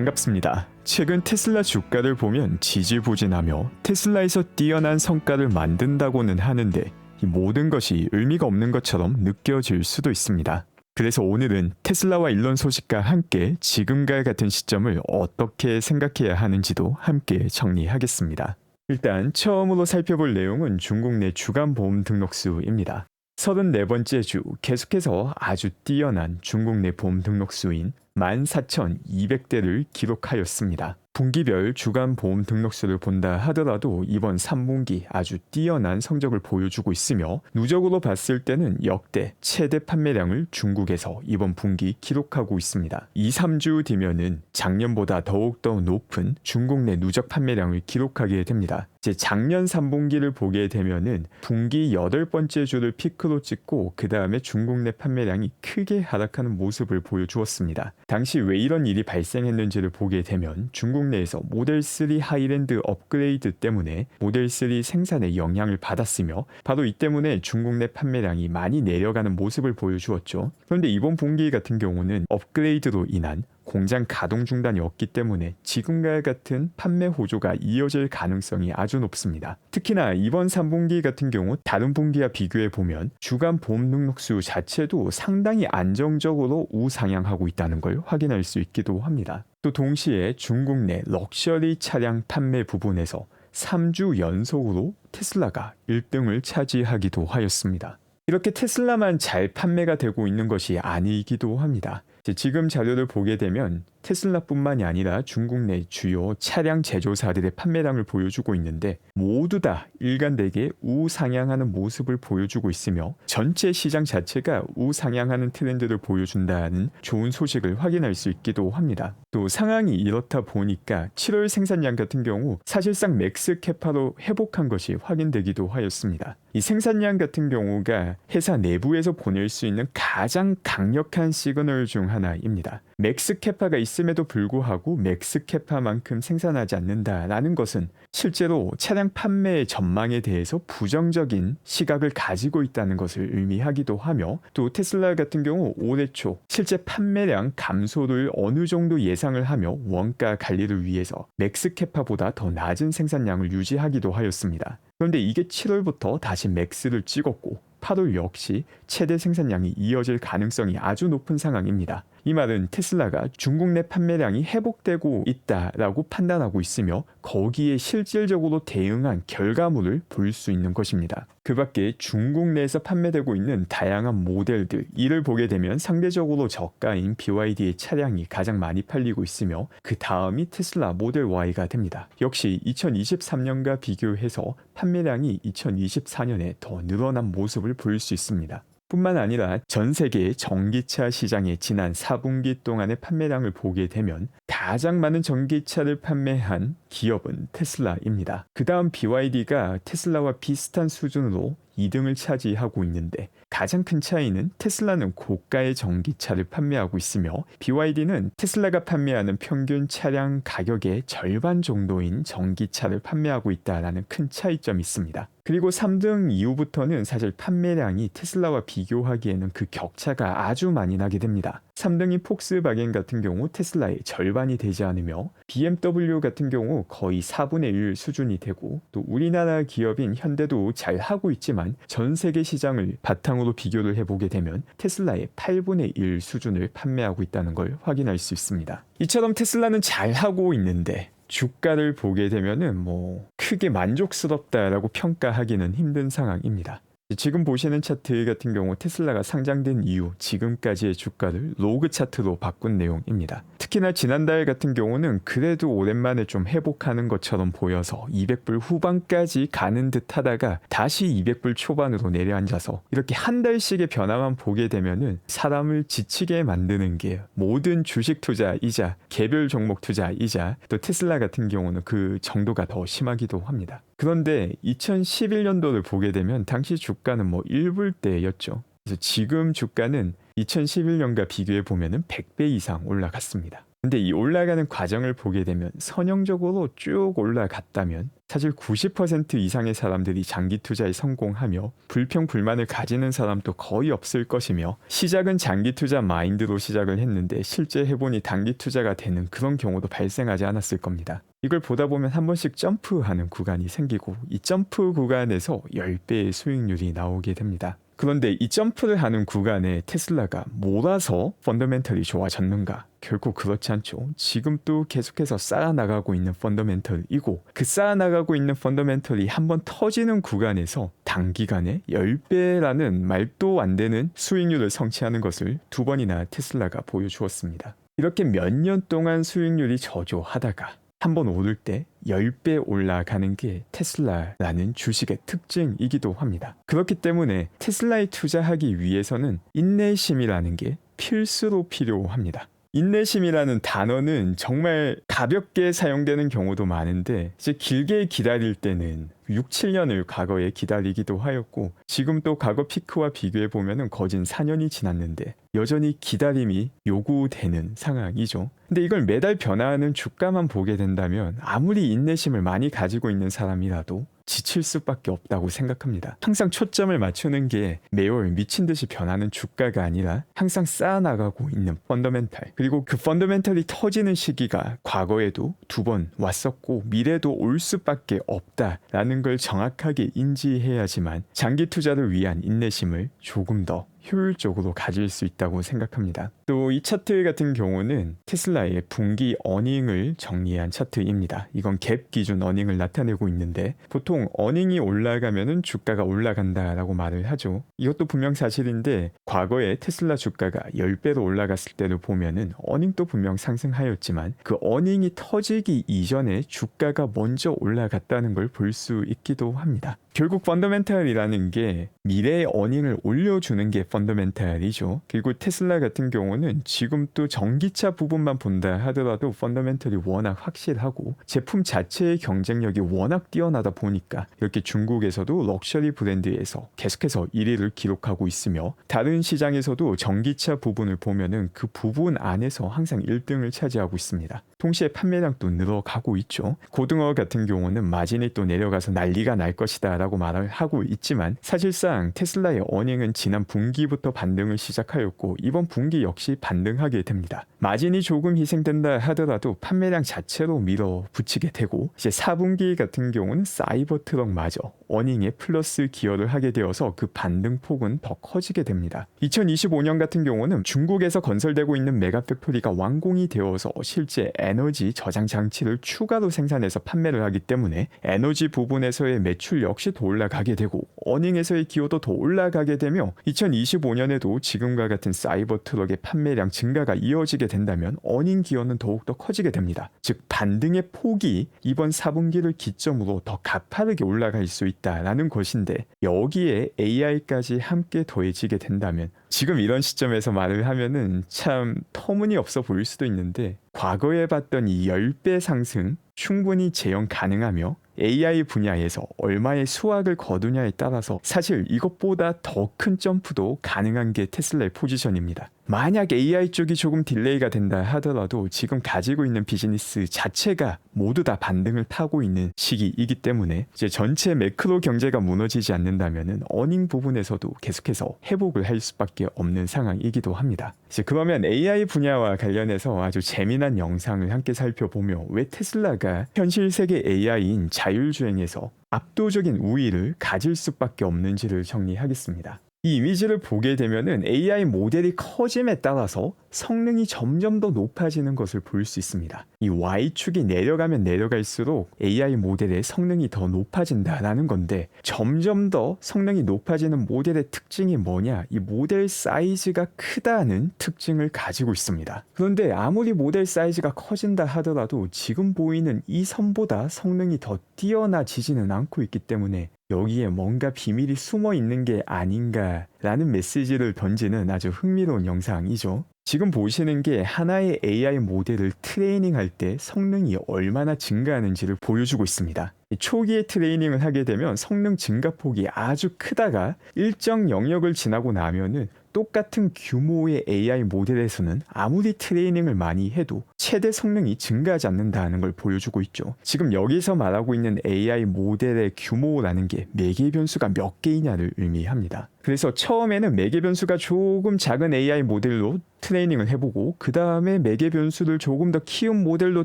반갑습니다. 최근 테슬라 주가를 보면 지지부진하며 테슬라에서 뛰어난 성과를 만든다고는 하는데 이 모든 것이 의미가 없는 것처럼 느껴질 수도 있습니다. 그래서 오늘은 테슬라와 일론 소식과 함께 지금과 같은 시점을 어떻게 생각해야 하는지도 함께 정리하겠습니다. 일단 처음으로 살펴볼 내용은 중국 내 주간 보험 등록수입니다. 34번째 주 계속해서 아주 뛰어난 중국 내 보험 등록수인 14,200대를 기록하였습니다. 분기별 주간 보험 등록수를 본다 하더라도 이번 3분기 아주 뛰어난 성적을 보여주고 있으며 누적으로 봤을 때는 역대 최대 판매량을 중국에서 이번 분기 기록하고 있습니다. 2, 3주 뒤면은 작년보다 더욱더 높은 중국 내 누적 판매량을 기록하게 됩니다. 이제 작년 3분기를 보게 되면은 분기 8번째 주를 피크로 찍고 그 다음에 중국 내 판매량이 크게 하락하는 모습을 보여주었습니다. 당시 왜 이런 일이 발생했는지를 보게 되면 중국 내에서 모델 3 하이랜드 업그레이드 때문에 모델 3 생산에 영향을 받았으며 바로 이 때문에 중국 내 판매량이 많이 내려가는 모습을 보여주었죠. 그런데 이번 분기 같은 경우는 업그레이드로 인한 공장 가동 중단이 없기 때문에 지금과 같은 판매 호조가 이어질 가능성이 아주 높습니다. 특히나 이번 3분기 같은 경우 다른 분기와 비교해 보면 주간 보험 등록수 자체도 상당히 안정적으로 우상향하고 있다는 걸 확인할 수 있기도 합니다. 또 동시에 중국 내 럭셔리 차량 판매 부분에서 3주 연속으로 테슬라가 1등을 차지하기도 하였습니다. 이렇게 테슬라만 잘 판매가 되고 있는 것이 아니기도 합니다. 지금 자료를 보게 되면 테슬라뿐만이 아니라 중국 내 주요 차량 제조사들의 판매량을 보여주고 있는데 모두 다 일관되게 우상향하는 모습을 보여주고 있으며 전체 시장 자체가 우상향하는 트렌드를 보여준다는 좋은 소식을 확인할 수 있기도 합니다. 또 상황이 이렇다 보니까 7월 생산량 같은 경우 사실상 맥스 캐파로 회복한 것이 확인되기도 하였습니다. 이 생산량 같은 경우가 회사 내부에서 보낼 수 있는 가장 강력한 시그널 중 하나입니다. 맥스 캐파가 있 음에도 불구하고 맥스 캐파만큼 생산하지 않는다라는 것은 실제로 차량 판매의 전망에 대해서 부정적인 시각을 가지고 있다는 것을 의미하기도 하며 또 테슬라 같은 경우 올해 초 실제 판매량 감소를 어느 정도 예상을 하며 원가 관리를 위해서 맥스 캐파보다 더 낮은 생산량을 유지하기도 하였습니다. 그런데 이게 7월부터 다시 맥스를 찍었고 8월 역시 최대 생산량이 이어질 가능성이 아주 높은 상황입니다. 이 말은 테슬라가 중국 내 판매량이 회복되고 있다라고 판단하고 있으며 거기에 실질적으로 대응한 결과물을 볼 수 있는 것입니다. 그 밖에 중국 내에서 판매되고 있는 다양한 모델들 이를 보게 되면 상대적으로 저가인 BYD의 차량이 가장 많이 팔리고 있으며 그 다음이 테슬라 모델 Y가 됩니다. 역시 2023년과 비교해서 판매량이 2024년에 더 늘어난 모습을 볼 수 있습니다. 뿐만 아니라 전 세계 전기차 시장의 지난 4분기 동안의 판매량을 보게 되면 가장 많은 전기차를 판매한 기업은 테슬라입니다. 그 다음 BYD가 테슬라와 비슷한 수준으로 2등을 차지하고 있는데 가장 큰 차이는 테슬라는 고가의 전기차를 판매하고 있으며 BYD는 테슬라가 판매하는 평균 차량 가격의 절반 정도인 전기차를 판매하고 있다라는 큰 차이점이 있습니다. 그리고 3등 이후부터는 사실 판매량이 테슬라와 비교하기에는 그 격차가 아주 많이 나게 됩니다. 3등이 폭스바겐 같은 경우 테슬라의 절반이 되지 않으며 BMW 같은 경우 거의 4분의 1 수준이 되고 또 우리나라 기업인 현대도 잘 하고 있지만 전 세계 시장을 바탕으로 비교를 해보게 되면 테슬라의 8분의 1 수준을 판매하고 있다는 걸 확인할 수 있습니다. 이처럼 테슬라는 잘 하고 있는데 주가를 보게 되면은 뭐 크게 만족스럽다라고 평가하기는 힘든 상황입니다. 지금 보시는 차트 같은 경우 테슬라가 상장된 이후 지금까지의 주가를 로그 차트로 바꾼 내용입니다. 특히나 지난달 같은 경우는 그래도 오랜만에 좀 회복하는 것처럼 보여서 200불 후반까지 가는 듯 하다가 다시 200불 초반으로 내려앉아서 이렇게 한 달씩의 변화만 보게 되면은 사람을 지치게 만드는 게 모든 주식 투자이자 개별 종목 투자이자 또 테슬라 같은 경우는 그 정도가 더 심하기도 합니다. 그런데 2011년도를 보게 되면 당시 주가는 뭐 1불대였죠. 그래서 지금 주가는 2011년과 비교해 보면은 100배 이상 올라갔습니다. 근데 이 올라가는 과정을 보게 되면 선형적으로 쭉 올라갔다면 사실 90% 이상의 사람들이 장기 투자에 성공하며 불평 불만을 가지는 사람도 거의 없을 것이며 시작은 장기 투자 마인드로 시작을 했는데 실제 해보니 단기 투자가 되는 그런 경우도 발생하지 않았을 겁니다. 이걸 보다 보면 한 번씩 점프하는 구간이 생기고 이 점프 구간에서 10배의 수익률이 나오게 됩니다. 그런데 이 점프를 하는 구간에 테슬라가 몰아서 펀더멘털이 좋아졌는가? 결코 그렇지 않죠. 지금 또 계속해서 쌓아나가고 있는 펀더멘털이고 그 쌓아나가고 있는 펀더멘털이 한번 터지는 구간에서 단기간에 10배라는 말도 안 되는 수익률을 성취하는 것을 두 번이나 테슬라가 보여주었습니다. 이렇게 몇 년 동안 수익률이 저조하다가 한 번 오를 때 10배 올라가는 게 테슬라라는 주식의 특징이기도 합니다. 그렇기 때문에 테슬라에 투자하기 위해서는 인내심이라는 게 필수로 필요합니다. 인내심이라는 단어는 정말 가볍게 사용되는 경우도 많은데 이제 길게 기다릴 때는 6, 7년을 과거에 기다리기도 하였고 지금 또 과거 피크와 비교해 보면은 거진 4년이 지났는데 여전히 기다림이 요구되는 상황이죠. 근데 이걸 매달 변화하는 주가만 보게 된다면 아무리 인내심을 많이 가지고 있는 사람이라도 지칠 수밖에 없다고 생각합니다. 항상 초점을 맞추는 게 매월 미친 듯이 변하는 주가가 아니라 항상 쌓아나가고 있는 펀더멘탈 그리고 그 펀더멘탈이 터지는 시기가 과거에도 두 번 왔었고 미래도 올 수밖에 없다라는 걸 정확하게 인지해야지만 장기 투자를 위한 인내심을 조금 더 효율적으로 가질 수 있다고 생각합니다. 또 이 차트 같은 경우는 테슬라의 분기 어닝을 정리한 차트입니다. 이건 갭 기준 어닝을 나타내고 있는데 보통 어닝이 올라가면은 주가가 올라간다라고 말을 하죠. 이것도 분명 사실인데 과거에 테슬라 주가가 10배로 올라갔을 때를 보면은 어닝도 분명 상승하였지만 그 어닝이 터지기 이전에 주가가 먼저 올라갔다는 걸 볼 수 있기도 합니다. 결국 펀더멘탈이라는 게 미래의 어닝을 올려주는 게 펀더멘탈이죠. 그리고 테슬라 같은 경우는 지금 또 전기차 부분만 본다 하더라도 펀더멘탈이 워낙 확실하고 제품 자체의 경쟁력이 워낙 뛰어나다 보니까 이렇게 중국에서도 럭셔리 브랜드에서 계속해서 1위를 기록하고 있으며 다른 시장에서도 전기차 부분을 보면은 그 부분 안에서 항상 1등을 차지하고 있습니다. 동시에 판매량도 늘어가고 있죠. 고등어 같은 경우는 마진이 또 내려가서 난리가 날 것이다 라고 말을 하고 있지만 사실상 테슬라의 어닝은 지난 분기부터 반등을 시작하였고 이번 분기 역시 반등하게 됩니다. 마진이 조금 희생된다 하더라도 판매량 자체로 밀어붙이게 되고 이제 4분기 같은 경우는 사이버 트럭마저 어닝에 플러스 기여를 하게 되어서 그 반등 폭은 더 커지게 됩니다. 2025년 같은 경우는 중국에서 건설되고 있는 메가팩토리가 완공이 되어서 실제 에너지 저장 장치를 추가로 생산해서 판매를 하기 때문에 에너지 부분에서의 매출 역시 더 올라가게 되고 어닝에서의 기여도 더 올라가게 되며 2025년에도 지금과 같은 사이버 트럭의 판매량 증가가 이어지게 된다면 어닝 기여는 더욱더 커지게 됩니다. 즉 반등의 폭이 이번 4분기를 기점으로 더 가파르게 올라갈 수 있다라는 것인데 여기에 AI까지 함께 더해지게 된다면 지금 이런 시점에서 말을 하면은 참 터무니없어 보일 수도 있는데 과거에 봤던 이 10배 상승 충분히 재현 가능하며 AI 분야에서 얼마의 수확을 거두냐에 따라서 사실 이것보다 더 큰 점프도 가능한 게 테슬라의 포지션입니다. 만약 AI 쪽이 조금 딜레이가 된다 하더라도 지금 가지고 있는 비즈니스 자체가 모두 다 반등을 타고 있는 시기이기 때문에 이제 전체 매크로 경제가 무너지지 않는다면은 어닝 부분에서도 계속해서 회복을 할 수밖에 없는 상황이기도 합니다. 이제 그러면 AI 분야와 관련해서 아주 재미난 영상을 함께 살펴보며 왜 테슬라가 현실 세계 AI인 자율주행에서 압도적인 우위를 가질 수밖에 없는지를 정리하겠습니다. 이 이미지를 보게 되면은 AI 모델이 커짐에 따라서 성능이 점점 더 높아지는 것을 볼 수 있습니다. 이 Y축이 내려가면 내려갈수록 AI 모델의 성능이 더 높아진다라는 건데 점점 더 성능이 높아지는 모델의 특징이 뭐냐? 이 모델 사이즈가 크다는 특징을 가지고 있습니다. 그런데 아무리 모델 사이즈가 커진다 하더라도 지금 보이는 이 선보다 성능이 더 뛰어나지지는 않고 있기 때문에 여기에 뭔가 비밀이 숨어 있는 게 아닌가 라는 메시지를 던지는 아주 흥미로운 영상이죠. 지금 보시는 게 하나의 AI 모델을 트레이닝할 때 성능이 얼마나 증가하는지를 보여주고 있습니다. 초기에 트레이닝을 하게 되면 성능 증가폭이 아주 크다가 일정 영역을 지나고 나면은 똑같은 규모의 AI 모델에서는 아무리 트레이닝을 많이 해도 최대 성능이 증가하지 않는다는 걸 보여주고 있죠. 지금 여기서 말하고 있는 AI 모델의 규모라는 게 매개 변수가 몇 개이냐를 의미합니다. 그래서 처음에는 매개 변수가 조금 작은 AI 모델로 트레이닝을 해보고 그 다음에 매개 변수를 조금 더 키운 모델로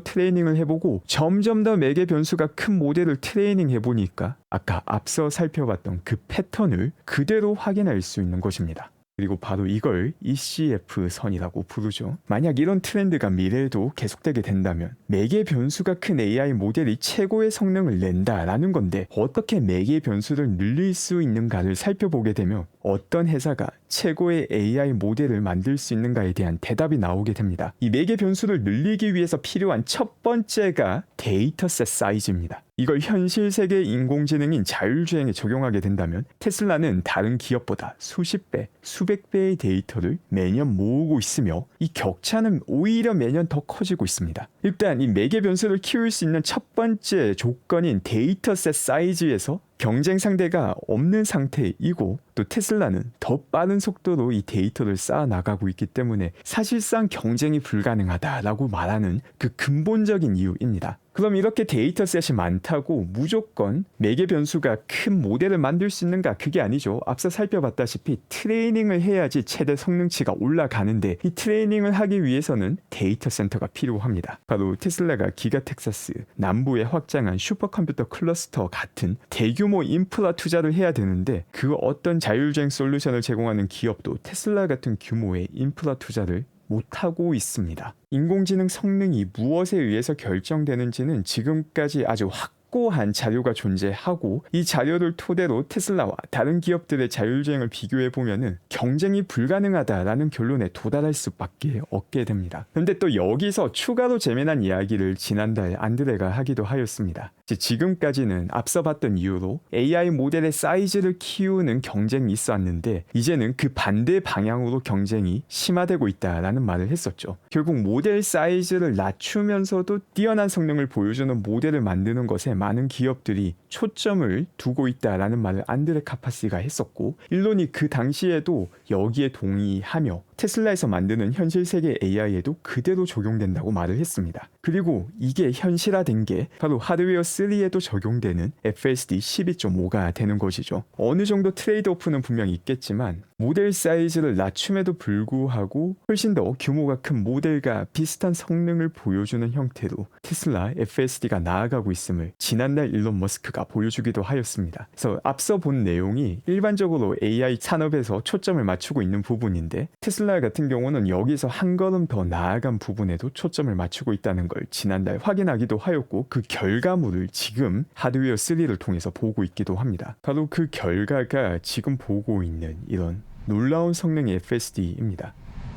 트레이닝을 해보고 점점 더 매개 변수가 큰 모델을 트레이닝 해보니까 아까 앞서 살펴봤던 그 패턴을 그대로 확인할 수 있는 것입니다. 그리고 바로 이걸 ECF 선이라고 부르죠. 만약 이런 트렌드가 미래에도 계속되게 된다면 매개 변수가 큰 AI 모델이 최고의 성능을 낸다라는 건데 어떻게 매개 변수를 늘릴 수 있는가를 살펴보게 되면 어떤 회사가 최고의 AI 모델을 만들 수 있는가에 대한 대답이 나오게 됩니다. 이 매개 변수를 늘리기 위해서 필요한 첫 번째가 데이터셋 사이즈입니다. 이걸 현실 세계 인공지능인 자율주행에 적용하게 된다면 테슬라는 다른 기업보다 수십 배, 수백 배의 데이터를 매년 모으고 있으며 이 격차는 오히려 매년 더 커지고 있습니다. 일단 이 매개 변수를 키울 수 있는 첫 번째 조건인 데이터셋 사이즈에서 경쟁 상대가 없는 상태이고 또 테슬라는 더 빠른 속도로 이 데이터를 쌓아 나가고 있기 때문에 사실상 경쟁이 불가능하다라고 말하는 그 근본적인 이유입니다. 그럼 이렇게 데이터셋이 많다고 무조건 매개 변수가 큰 모델을 만들 수 있는가? 그게 아니죠. 앞서 살펴봤다시피 트레이닝을 해야지 최대 성능치가 올라가는데 이 트레이닝을 하기 위해서는 데이터 센터가 필요합니다. 바로 테슬라가 기가 텍사스 남부에 확장한 슈퍼컴퓨터 클러스터 같은 대규모 인프라 투자를 해야 되는데 그 어떤 자율주행 솔루션을 제공하는 기업도 테슬라 같은 규모의 인프라 투자를 못하고 있습니다. 인공지능 성능이 무엇에 의해서 결정되는지는 지금까지 아주 확고한 자료가 존재하고 이 자료를 토대로 테슬라와 다른 기업들의 자율주행을 비교해 보면은 경쟁이 불가능하다라는 결론에 도달할 수밖에 없게 됩니다. 그런데 또 여기서 추가로 재미난 이야기를 지난달 안드레가 하기도 하였습니다. 지금까지는 앞서 봤던 이유로 AI 모델의 사이즈를 키우는 경쟁이 있었는데 이제는 그 반대 방향으로 경쟁이 심화되고 있다라는 말을 했었죠. 결국 모델 사이즈를 낮추면서도 뛰어난 성능을 보여주는 모델을 만드는 것에 많은 기업들이 초점을 두고 있다라는 말을 안드레 카파시가 했었고 일론이 그 당시에도 여기에 동의하며 테슬라에서 만드는 현실 세계 AI에도 그대로 적용된다고 말을 했습니다. 그리고 이게 현실화된 게 바로 하드웨어 3에도 적용되는 FSD 12.5가 되는 것이죠. 어느 정도 트레이드 오프는 분명히 있겠지만 모델 사이즈를 낮춤에도 불구하고 훨씬 더 규모가 큰 모델과 비슷한 성능을 보여주는 형태로 테슬라 FSD가 나아가고 있음을 지난달 일론 머스크가 보여주기도 하였습니다. 그래서 앞서 본 내용이 일반적으로 AI 산업에서 초점을 맞추고 있는 부분인데 테슬라 같은 경우는 여기서 한 걸음 더 나아간 부분에도 초점을 맞추고 있다는 걸 지난달 확인하기도 하였고 그 결과물을 지금 하드웨어 3를 통해서 보고 있기도 합니다. 바로 그 결과가 지금 보고 있는 이런 놀라운 성능의 FSD입니다.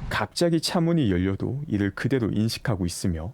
갑자기 차문이 열려도 이를 그대로 인식하고 있으며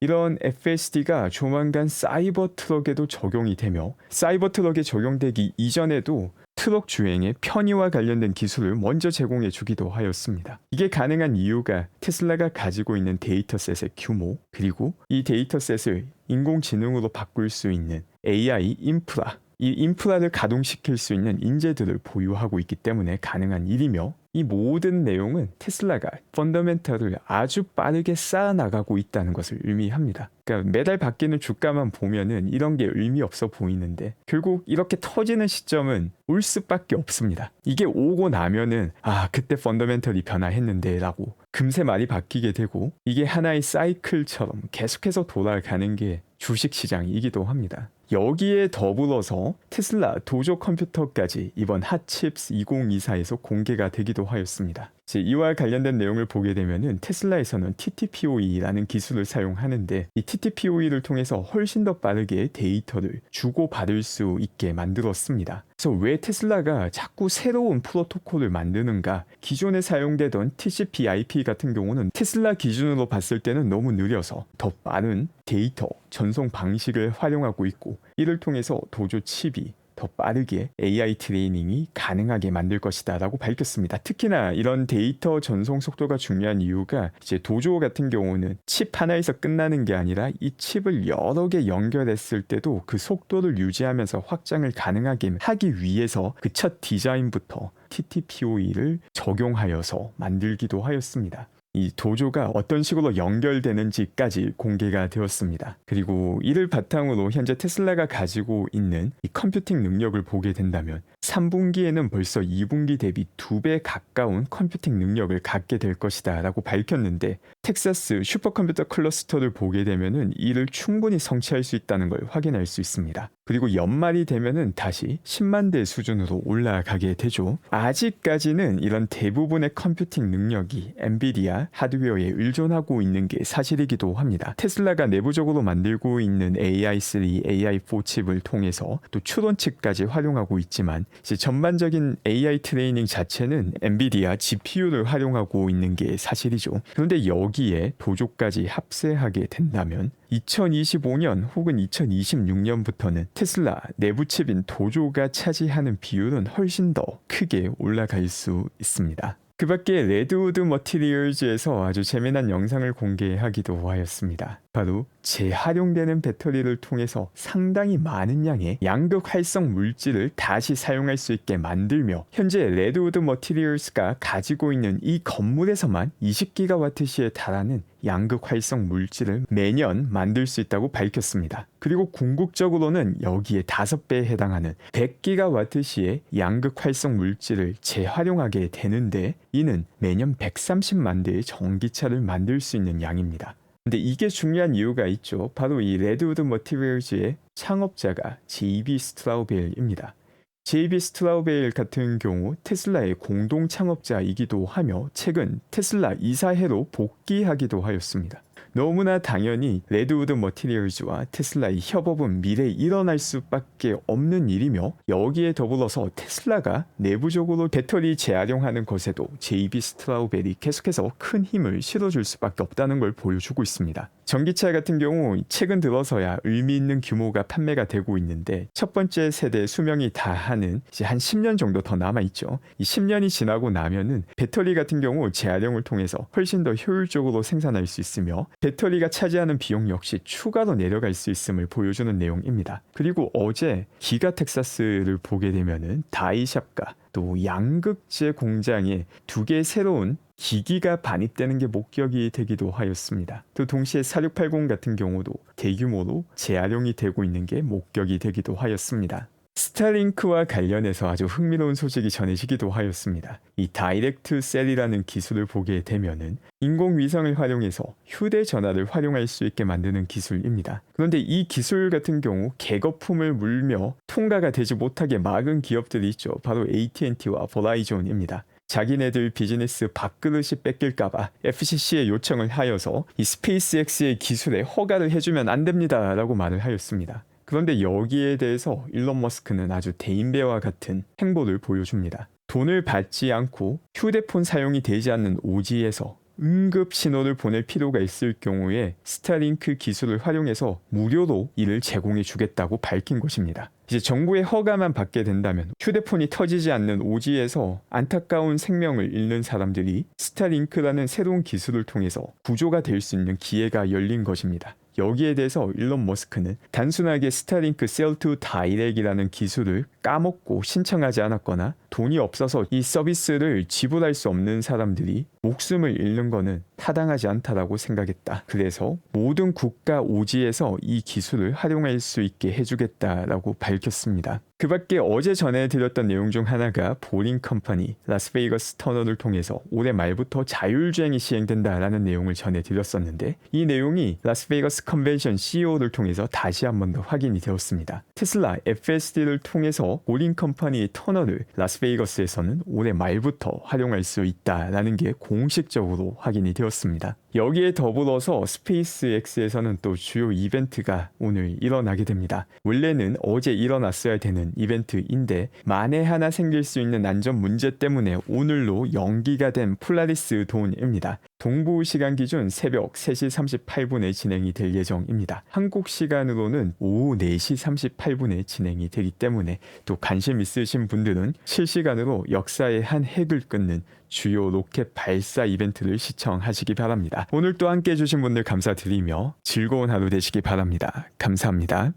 이런 FSD가 조만간 사이버 트럭에도 적용이 되며 사이버 트럭에 적용되기 이전에도 트럭 주행의 편의와 관련된 기술을 먼저 제공해 주기도 하였습니다. 이게 가능한 이유가 테슬라가 가지고 있는 데이터셋의 규모, 그리고 이 데이터셋을 인공지능으로 바꿀 수 있는 AI 인프라, 이 인프라를 가동시킬 수 있는 인재들을 보유하고 있기 때문에 가능한 일이며 이 모든 내용은 테슬라가 펀더멘털을 아주 빠르게 쌓아나가고 있다는 것을 의미합니다. 그러니까 매달 바뀌는 주가만 보면은 이런 게 의미 없어 보이는데 결국 이렇게 터지는 시점은 올 수밖에 없습니다. 이게 오고 나면은 아 그때 펀더멘털이 변화했는데라고 금세 말이 바뀌게 되고 이게 하나의 사이클처럼 계속해서 돌아가는 게 주식 시장이기도 합니다. 여기에 더불어서 테슬라 도조 컴퓨터까지 이번 핫칩스 2024에서 공개가 되기도 하였습니다. 이와 관련된 내용을 보게 되면은 테슬라에서는 TTPoE라는 기술을 사용하는데 이 TTPoE를 통해서 훨씬 더 빠르게 데이터를 주고 받을 수 있게 만들었습니다. 그래서 왜 테슬라가 자꾸 새로운 프로토콜을 만드는가? 기존에 사용되던 TCP/IP 같은 경우는 테슬라 기준으로 봤을 때는 너무 느려서 더 빠른 데이터 전송 방식을 활용하고 있고 이를 통해서 도조 칩이 더 빠르게 AI 트레이닝이 가능하게 만들 것이다라고 밝혔습니다. 특히나 이런 데이터 전송 속도가 중요한 이유가 이제 도조 같은 경우는 칩 하나에서 끝나는 게 아니라 이 칩을 여러 개 연결했을 때도 그 속도를 유지하면서 확장을 가능하게 하기 위해서 그 첫 디자인부터 TTPOE를 적용하여서 만들기도 하였습니다. 이 도조가 어떤 식으로 연결되는지까지 공개가 되었습니다. 그리고 이를 바탕으로 현재 테슬라가 가지고 있는 이 컴퓨팅 능력을 보게 된다면 3분기에는 벌써 2분기 대비 2배 가까운 컴퓨팅 능력을 갖게 될 것이다 라고 밝혔는데 텍사스 슈퍼컴퓨터 클러스터를 보게 되면은 이를 충분히 성취할 수 있다는 걸 확인할 수 있습니다. 그리고 연말이 되면은 다시 10만 대 수준으로 올라가게 되죠. 아직까지는 이런 대부분의 컴퓨팅 능력이 엔비디아 하드웨어에 의존하고 있는 게 사실이기도 합니다. 테슬라가 내부적으로 만들고 있는 AI3, AI4 칩을 통해서 또 추론 칩까지 활용하고 있지만 전반적인 AI 트레이닝 자체는 엔비디아 GPU를 활용하고 있는 게 사실이죠. 그런데 여기에 도조까지 합세하게 된다면 2025년 혹은 2026년부터는 테슬라 내부 칩인 도조가 차지하는 비율은 훨씬 더 크게 올라갈 수 있습니다. 그 밖에 레드우드 머티리얼즈에서 아주 재미난 영상을 공개하기도 하였습니다. 바로 재활용되는 배터리를 통해서 상당히 많은 양의 양극 활성 물질을 다시 사용할 수 있게 만들며 현재 레드우드 머티리얼스가 가지고 있는 이 건물에서만 20기가와트시에 달하는 양극 활성 물질을 매년 만들 수 있다고 밝혔습니다. 그리고 궁극적으로는 여기에 5배에 해당하는 100기가와트시의 양극 활성 물질을 재활용하게 되는데 이는 매년 130만 대의 전기차를 만들 수 있는 양입니다. 근데 이게 중요한 이유가 있죠. 바로 이 레드우드 머티리얼즈의 창업자가 JB 스트라우벨입니다. JB 스트라우벨 같은 경우 테슬라의 공동 창업자이기도 하며 최근 테슬라 이사회로 복귀하기도 하였습니다. 너무나 당연히 레드우드 머티리얼즈와 테슬라의 협업은 미래에 일어날 수밖에 없는 일이며 여기에 더불어서 테슬라가 내부적으로 배터리 재활용하는 것에도 JB 스트라우벨이 계속해서 큰 힘을 실어줄 수밖에 없다는 걸 보여주고 있습니다. 전기차 같은 경우 최근 들어서야 의미 있는 규모가 판매가 되고 있는데 첫 번째 세대 수명이 다하는 이제 한 10년 정도 더 남아 있죠. 이 10년이 지나고 나면은 배터리 같은 경우 재활용을 통해서 훨씬 더 효율적으로 생산할 수 있으며 배터리가 차지하는 비용 역시 추가로 내려갈 수 있음을 보여주는 내용입니다. 그리고 어제 기가 텍사스를 보게 되면은 다이샵과 또 양극재 공장에 두 개의 새로운 기기가 반입되는 게 목격이 되기도 하였습니다. 또 동시에 4680 같은 경우도 대규모로 재활용이 되고 있는 게 목격이 되기도 하였습니다. 스타링크와 관련해서 아주 흥미로운 소식이 전해지기도 하였습니다. 이 다이렉트 셀이라는 기술을 보게 되면은 인공위성을 활용해서 휴대전화를 활용할 수 있게 만드는 기술입니다. 그런데 이 기술 같은 경우 개거품을 물며 통과가 되지 못하게 막은 기업들이 있죠. 바로 AT&T와 버라이존입니다. 자기네들 비즈니스 밥그릇이 뺏길까봐 FCC에 요청을 하여서 이 스페이스X의 기술에 허가를 해주면 안 됩니다라고 말을 하였습니다. 그런데 여기에 대해서 일론 머스크는 아주 대인배와 같은 행보를 보여줍니다. 돈을 받지 않고 휴대폰 사용이 되지 않는 오지에서 응급 신호를 보낼 필요가 있을 경우에 스타링크 기술을 활용해서 무료로 이를 제공해 주겠다고 밝힌 것입니다. 이제 정부의 허가만 받게 된다면 휴대폰이 터지지 않는 오지에서 안타까운 생명을 잃는 사람들이 스타링크라는 새로운 기술을 통해서 구조가 될 수 있는 기회가 열린 것입니다. 여기에 대해서 일론 머스크는 단순하게 스타링크 셀투 다이렉이라는 기술을 까먹고 신청하지 않았거나 돈이 없어서 이 서비스를 지불할 수 없는 사람들이 목숨을 잃는 것은 타당하지 않다라고 생각했다. 그래서 모든 국가 오지에서 이 기술을 활용할 수 있게 해주겠다라고 밝혔습니다. 그 밖에 어제 전해드렸던 내용 중 하나가 보링 컴퍼니 라스베이거스 터널을 통해서 올해 말부터 자율주행이 시행된다라는 내용을 전해드렸었는데 이 내용이 라스베이거스 컨벤션 CEO를 통해서 다시 한 번 더 확인이 되었습니다. 테슬라 FSD를 통해서 보링 컴퍼니의 터널을 라스베이거스 에서는 올해 말부터 활용할 수 있다라는 게 공식적으로 확인이 되었습니다. 여기에 더불어서 스페이스X에서는 또 주요 이벤트가 오늘 일어나게 됩니다. 원래는 어제 일어났어야 되는 이벤트인데 만에 하나 생길 수 있는 안전 문제 때문에 오늘로 연기가 된 폴라리스 돈입니다. 동부 시간 기준 새벽 3시 38분에 진행이 될 예정입니다. 한국 시간으로는 오후 4시 38분에 진행이 되기 때문에 또 관심 있으신 분들은 실시간으로 역사의 한 획을 끊는 주요 로켓 발사 이벤트를 시청하시기 바랍니다. 오늘 또 함께 해주신 분들 감사드리며 즐거운 하루 되시기 바랍니다. 감사합니다.